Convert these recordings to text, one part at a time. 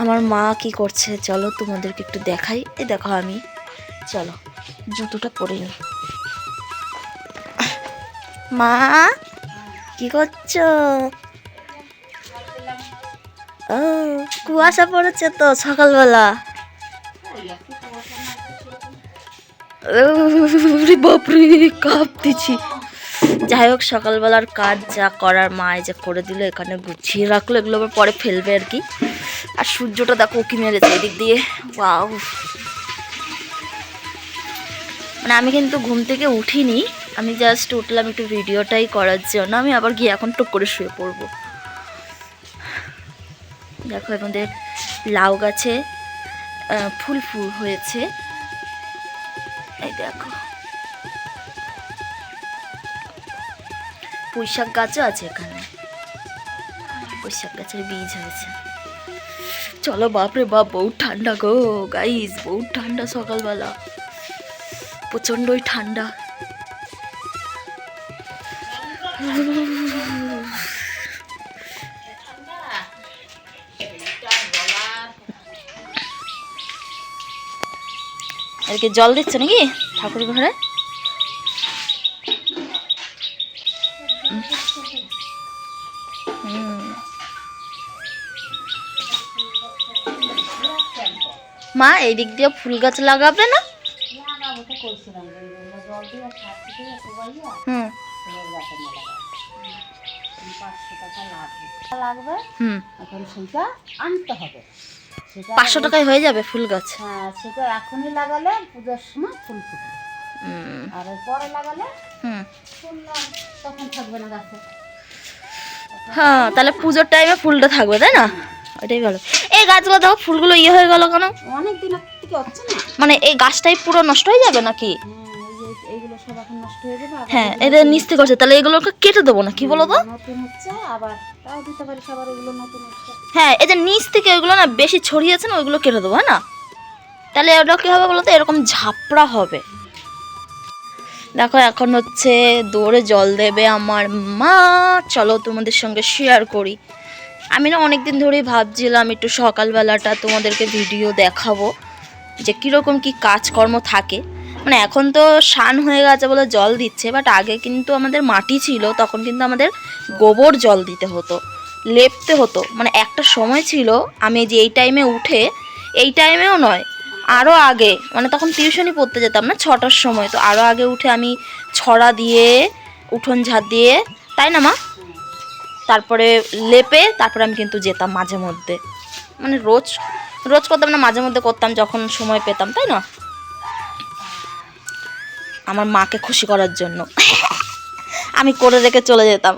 আমার মা কি করছে, চলো তোমাদেরকে একটু দেখাই। এই দেখো আমি। চলো, জুতোটা পরে নি। মা, কি করছ? ও, কুয়াশা পড়েছে তো সকালবেলা। বাপরে, কাঁপতেছি। যাই হোক, সকালবেলার কাজ যা করার মা এই যে করে দিল, এখানে গুছিয়ে রাখল, এগুলো আবার পরে ফেলবে আর কি। আর সূর্যটা দেখো উকি মেরেছে এদিক দিয়ে। ওয়াও। মানে আমি কিন্তু ঘুম থেকে উঠিনি, আমি জাস্ট উঠলাম একটু ভিডিওটাই করার জন্য, আমি আবার গিয়ে এখন টুক করে শুয়ে পড়ব। দেখো আমাদের লাউ গাছে ফুল ফুল হয়েছে। এই দেখো। পুঁইশাক গাছও আছে এখানে। পুঁইশাক গাছের বীজ হয়েছে। চলো বাপরে বাপ বহু ঠান্ডা গো গাইস বহু ঠান্ডা সকালবেলা। প্রচণ্ডই ঠান্ডা। এদিকে জল দিচ্ছে নাকি ঠাকুর ঘরে মা এই দিক দিয়ে ফুল গাছ লাগাবে না? পাঁচশো টাকায় হয়ে যাবে ফুল গাছ? হ্যাঁ সেটা এখনই লাগালে পুজোর সময় ফুল আর পরে লাগালে তখন থাকবে না গাছে হ্যাঁ তাহলে পুজোর টাইমে ফুলটা থাকবে, তাই না? ওইটাই ভালো। এই গাছগুলো দেখো ফুলগুলো ইয়ে হয়ে গেল কেন? অনেক দিন থেকে হচ্ছে না? মানে এই গাছটাই পুরো নষ্ট হয়ে যাবে নাকি? হ্যাঁ এইগুলো সব এখন নষ্ট হয়ে যাবে হ্যাঁ এদের নিচ থেকে করছে তাহলে এগুলোকে কেটে দেবো না কি বলো তো নতুন হচ্ছে আবার তাও দিতে পারি সবার এগুলো নতুন হচ্ছে। হ্যাঁ এই যে নিচ থেকে ওইগুলো না বেশি ছড়িয়েছে না ওইগুলো কেটে দেবো হ্যাঁ না? তাহলে ওটা কী হবে বলো তো এরকম ঝাপড়া হবে। দেখো এখন হচ্ছে দৌড়ে জল দেবে আমার মা। চলো তোমাদের সঙ্গে শেয়ার করি। আমি না অনেক দিন ধরেই ভাবছিলাম একটু সকালবেলাটা তোমাদেরকে ভিডিও দেখাবো যে কীরকম কি কাজকর্ম থাকে। মানে এখন তো শান হয়ে গেছে বলে জল দিচ্ছে বাট আগে কিন্তু আমাদের মাটি ছিল, তখন কিন্তু আমাদের গোবর জল দিতে হতো, লেপতে হতো। মানে একটা সময় ছিল, আমি যে এই টাইমে উঠে, এই টাইমেও নয় আরও আগে মানে তখন টিউশনই পড়তে যেতাম না, ছটার সময়। তো আরও আগে উঠে আমি ছড়া দিয়ে, উঠোন ঝাড় দিয়ে, তাই না মা? তারপরে লেপে তারপরে আমি কিন্তু যেতাম মাঝে মধ্যে। মানে রোজ রোজ করতাম না, মাঝে মধ্যে করতাম যখন সময় পেতাম, তাই না? আমার মাকে খুশি করার জন্য। আমি করে রেখে চলে যেতাম।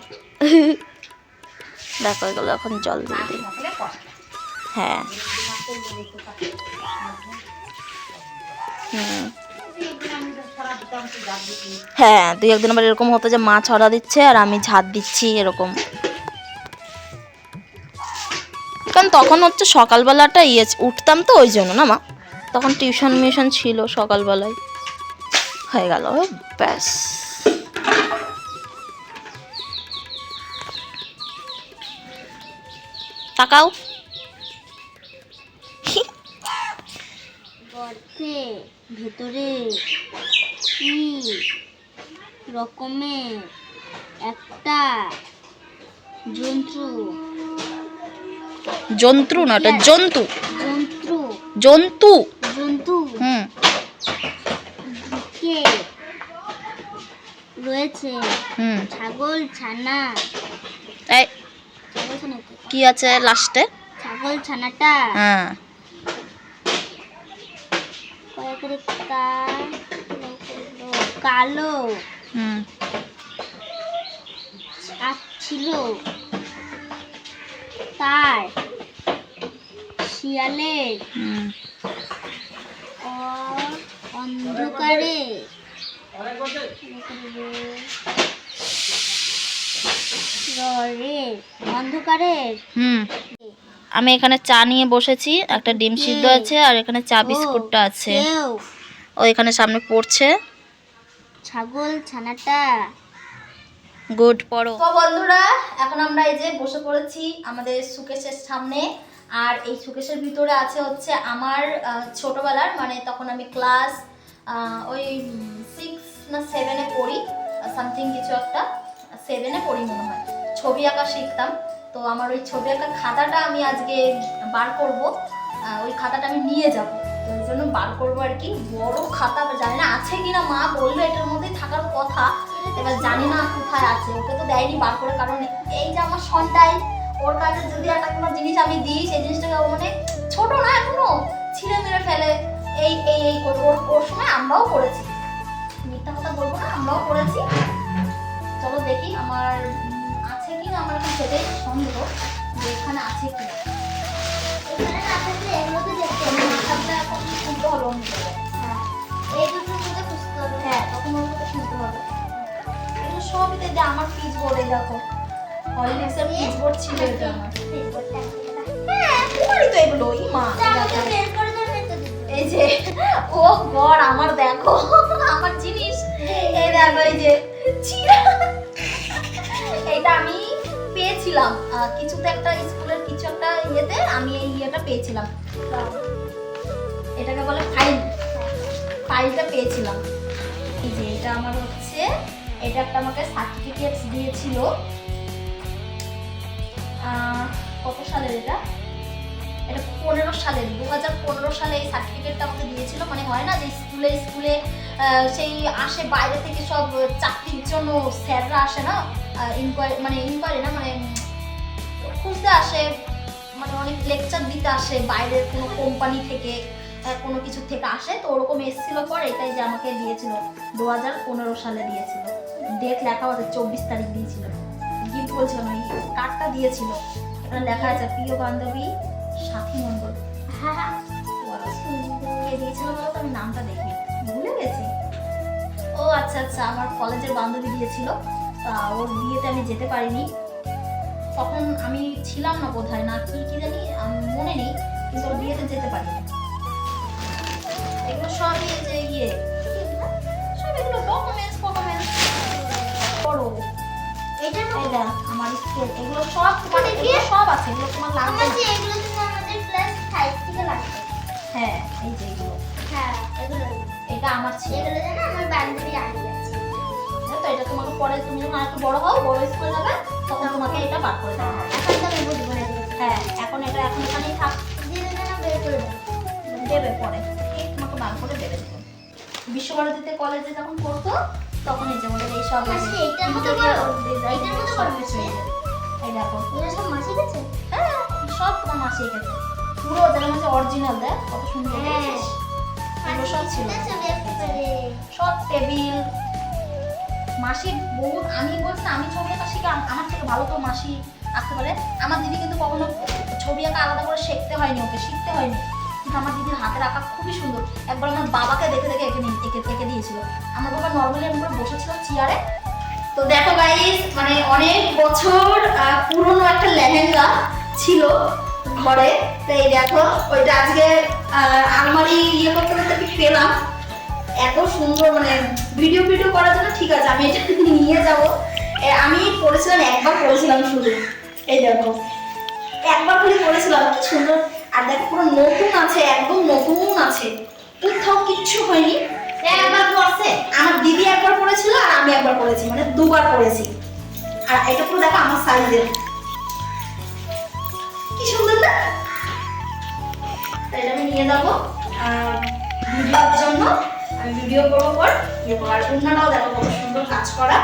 দেখো এগুলো এখন জল দিয়ে দিই। হ্যাঁ। হ্যাঁ দুই একদিন আবার এরকম হতো যে মা ছড়া দিচ্ছে আর আমি ঝাড় দিচ্ছি, এরকম। কারণ তখন হচ্ছে সকালবেলাটা ইয়ে উঠতাম তো ওই জন্য না মা? তখন টিউশন মিউশন ছিল সকালবেলায়। হয়ে গেল ব্যাস। তাকাও। ভেতরে, কি রকমের একটা জন্তু জন্তু না ওটা জন্তু। জন্তু। জন্তু। হুম। কে? রয়েছে। হুম। ছাগল ছানা। এই কি? আছে লাস্টে ছাগল ছানাটা। হ্যাঁ। কালো। হুম। ছিল? তার। শিয়ালের অন্ধকারে। অন্ধকারের হুম। আমি এখানে চা নিয়ে বসেছি একটা ডিম সিদ্ধ আছে আর এখানে চা বিস্কুটটা আছে। ও এখানে সামনে পড়ছে। ছাগল ছানাটা। গুড পড়ো। তো বন্ধুরা এখন আমরা এই যে বসে পড়েছি আমাদের সুকেশের সামনে। আর এই সুকেশের ভিতরে আছে হচ্ছে আমার ছোটবেলার মানে তখন আমি ক্লাস ওই সিক্স না সেভেনে পড়ি সামথিং কিছু একটা সেভেনে পড়ি মনে হয়। ছবি আঁকা শিখতাম। তো আমার ওই ছবি আঁকা খাতাটা আমি আজকে বার করব ওই খাতাটা আমি নিয়ে যাব। তো ওই জন্য বার করব আর কি। বড় খাতা জানি না আছে কিনা, মা বলল এটার মধ্যেই থাকার কথা। এবার জানি না কোথায় আছে, ওকে তো দেয়নি বার করে কারণ। এই যে আমার সন্তাই ওর কাছে যদি একটা কোনো জিনিস আমি দিই, সেই জিনিসটাকে মানে ছোট না, এখনও ছিঁড়ে মেরে ফেলে। এই এই এই করব ওর সময় আমরাও করেছি। মিথ্যা কথা বলব না, আমরাও করেছি। চলো দেখি আমার আছে কি না আমার এখন সেটাই সন্দেহ যে এখানে আছে কি না এর মধ্যে হ্যাঁ। এই দুটোর মধ্যে হবে। হ্যাঁ তখন হবে। এগুলো সবই তো আমার পিচ বোর্ডে দেখো। হলিডেক্সের পিচ বোর্ড ছিল এটা আমার হ্যাঁ তোমারই তো এগুলো ই মা। এই যে ও গড আমার দেখো আমার জিনিস। এই দেখো এই যে ছিঁড়া এটা আমি পেয়েছিলাম। কিছুতে একটা স্কুলের কিছু একটা ইয়েতে আমি এই ইয়েটা পেয়েছিলাম। এটাকে বলে ফাইল। ফাইলটা পেয়েছিলাম। এই যে এটা আমার হচ্ছে এটা একটা আমাকে সার্টিফিকেট দিয়েছিল। কত সালের এটা? এটা পনেরো সালের দু হাজার পনেরো সালে এই সার্টিফিকেটটা আমাকে দিয়েছিল। মানে হয় না যে স্কুলে স্কুলে সেই আসে বাইরে থেকে সব চাকরির জন্য স্যাররা আসে না? ইনকোয়ারি মানে ইনকোয়ারি না মানে খুঁজতে আসে মানে অনেক লেকচার দিতে আসে বাইরের কোনো কোম্পানি থেকে কোনো কিছু থেকে আসে। তো ওরকম এসেছিল পর, এটাই যে আমাকে দিয়েছিল দু হাজার পনেরো সালে দিয়েছিল। ডেট লেখা আছে চব্বিশ তারিখ দিয়েছিল। বলছিলাম এই কার্ডটা দিয়েছিল। এখানে লেখা আছে, প্রিয় বান্ধবী, সাথী মণ্ডল। হ্যাঁ কে দিয়েছিল বলো তো? আমি নামটা দেখি। ভুলে গেছি। ও আচ্ছা আচ্ছা আমার কলেজের বান্ধবী দিয়েছিল। তা ওর বিয়েতে আমি যেতে পারিনি। তখন আমি ছিলাম না বোধহয়। না কি কি জানি মনে নেই। কিন্তু ওর বিয়েতে যেতে পারিনি। এগুলো সবই যে ইয়ে। আমার স্কেল এগুলো সব এগুলো সব আছে এগুলো তোমার লাগবে আমার যে এগুলো কিন্তু আমাদের ক্লাস ফাইভ থেকে লাগবে। হ্যাঁ এই যে এগুলো। হ্যাঁ এগুলো। এটা আমার ছিল। এগুলো যেন আমার বান্ধবী আনি আছে তো এটা তোমাকে পরে তুমি যখন বড় হও বড় স্কুলে যাবে তখন তোমাকে এটা বার করে দেওয়া হবে এখন তো আমি বুঝব না হ্যাঁ এখন এটা এখন এখানেই থাক। দিয়ে যেন বের করে দেবে। পরে। ঠিক তোমাকে বার করে দেবে। বিশ্বভারতীতে কলেজে যখন পড়তো তখন এই যে আমাদের এই সব মাসি, এইটার মতো বড়? এইটার মতো বড় এই দেখো সব গেছে? হ্যাঁ সব গেছে। পুরো অরিজিনাল দেখ কত সুন্দর হ্যাঁ। এগুলো সব ছিল। সব টেবিল মাসি বহু আমি বলছি আমি ছবি আঁকা শিখে আমার থেকে ভালো তো মাসি আঁকতে পারে। আমার দিদি কিন্তু কখনো ছবি আঁকা আলাদা করে শিখতে হয়নি ওকে শিখতে হয়নি। আমার দিদির হাতের আঁকা খুবই সুন্দর। একবার আমার বাবাকে দেখে দেখে এঁকে এঁকে এঁকে দিয়েছিল। আমার বাবা নর্মালি আমি করে বসেছিলাম চেয়ারে তো দেখো গাইস মানে অনেক বছর পুরনো একটা লেহেঙ্গা ছিল ঘরে। তো এই দেখো, ওইটা আজকে আলমারি ইয়ে করতে করতে পেলাম। এত সুন্দর মানে ভিডিও ভিডিও করার জন্য ঠিক আছে, আমি এটা নিয়ে যাব। আমি পড়েছিলাম, একবার পড়েছিলাম শুধু। এই দেখো, একবার খালি পড়েছিলাম কি সুন্দর আর দেখো পুরো নতুন আছে একদম নতুন আছে। কোথাও কিচ্ছু হয়নি। একবার পড়ছে আমার দিদি একবার পড়েছিল আর আমি একবার পড়েছি মানে দুবার পড়েছি আর এটা পুরো দেখো আমার সাইজের কি সুন্দর না? এটা আমি নিয়ে যাব ভিডিওর জন্য। আমি ভিডিও করব পর। ইয়ে করব। আর অন্যরাও দেখো কত সুন্দর কাজ করা।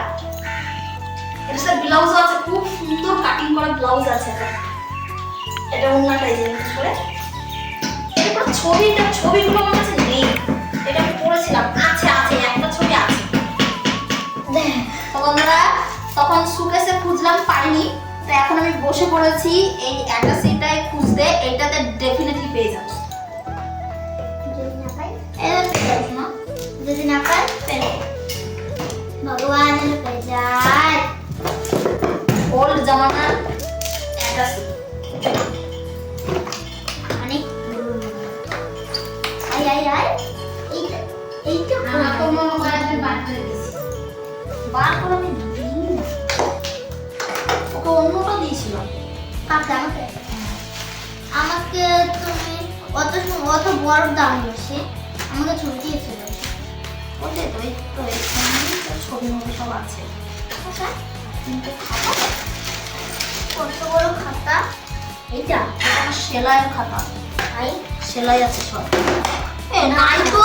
এটার সাথে ব্লাউজ আছে খুব সুন্দর কাটিং করা ব্লাউজ আছে। এটা অন্যটাই জিনিস করে এরপর ছবিটা, ছবিগুলো আমার কাছে নেই। এটা আমি পড়েছিলাম। আছে আছে, একটা ছবি আছে। তখন আমরা তখন সুকেসে খুঁজলাম পাইনি। তো এখন আমি বসে পড়েছি, এই একটা সেটাই খুঁজতে, এইটাতে ডেফিনেটলি পেয়ে যাব। যদি না পাই ভগবান পেয়ে যায় ওল্ড জামানার অ্যাড্রেস ধরে গেছি বার করে আমাকে তুমি অত অত বড় দাম সে আমাকে ছবি দিয়েছিল ওতে তো তো ছবি মতো সব আছে। আচ্ছা, খাতা? কত বড় খাতা? এইটা আমার সেলাইয়ের খাতা। তাই সেলাই আছে সব। নাই তো।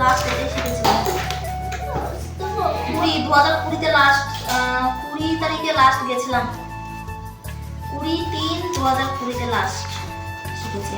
লাস্ট এটা শিখেছিলাম। কুড়ি দু হাজার কুড়িতে লাস্ট কুড়ি তারিখে লাস্ট গেছিলাম কুড়ি তিন দু হাজার কুড়িতে লাস্ট শিখেছি